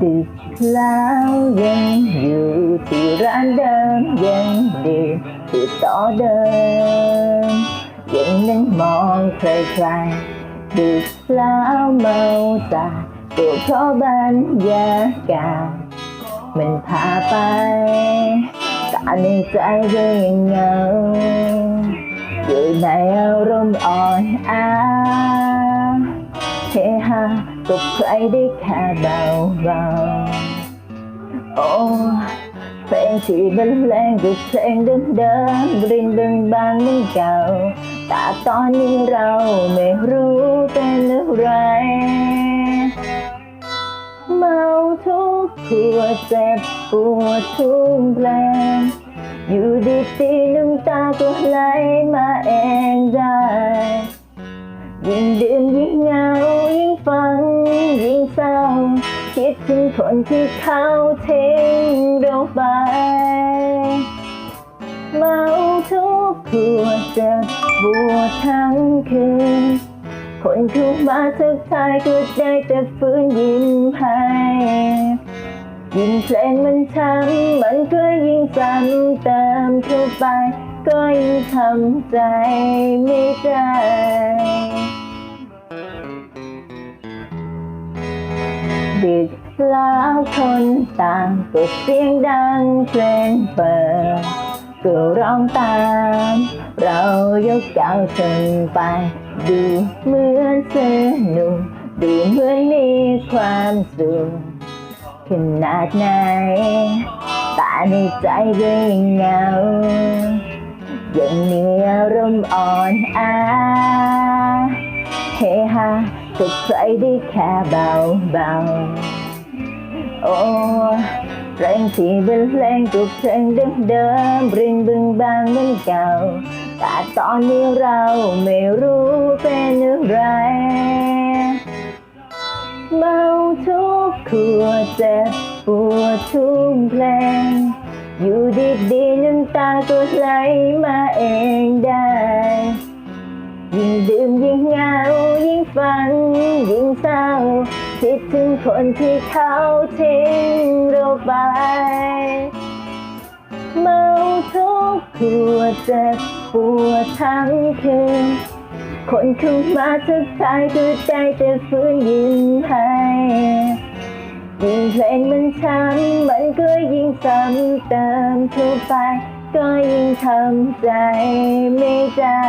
ดึกแล้วยังอยู่ที่ร้านเดิมยังดื่มอยู่ต่อเดิมยังนั่งมอง เฮฮากับใครได้แค่เบาๆโอ้เพลงที่บรรเลงก็เพลงเดิมๆบรินบึงบานเหมือนเก่าแต่ตอนนี้เราไม่รู้เป็นอะไรเมาทุกขัวดเจ็บปวดทุกเพลงอยู่ดีๆน้ำตาก็ไหลมาเองได้ยิ่งดื่ม ถึงคนที่เขาทิ้งเราไปเมาทุกขวดเจ็บปวดทั้งคืนคนเข้ามาทักทายก็ได้แต่ฟื้นยิ้มให้ยิ่งเพลงมันช้ำมันก็ยิ่งซ้ำเติมเข้าไป ก็ยิ่งทำใจไม่ได้ดึก แล้วคนต่างก็เสียงดังเพลงเปิดก็ร้องตาม เรายกก้าวถึงไป ดูเหมือนสนุกดูเหมือนมีความสุขขนาดไหนแต่ในใจก็ยังเหงายังมีอารมณ์อ่อนอาเฮฮากับใครได้แค่เบาเบาๆ พลงที่เป็นเพลงก็เพลงเดิมๆริงบึงบางเหมือนเก่า แต่ตอนนี้เราไม่รู้เป็นอะไรเมาทุกขัวดเจ็บปวดทุกเพลง อยู่ดีๆน้ำตาก็ไหลมาเองได้ ยิ่งดื่มยิ่งเหงายิ่งฟังยิ่งเศร้า คิดถึงคนที่เขาทิ้งเราไปเมาทุกขัวดเจ็บปวดทั้งคืน คนเข้ามาทักทายก็ได้แต่ฟื้นยิ้มให้ยิ่งเพลงมันช้ำมันก็ยิ่งซ้ำเติมเข้าไป ก็ยิ่งทำใจไม่ได้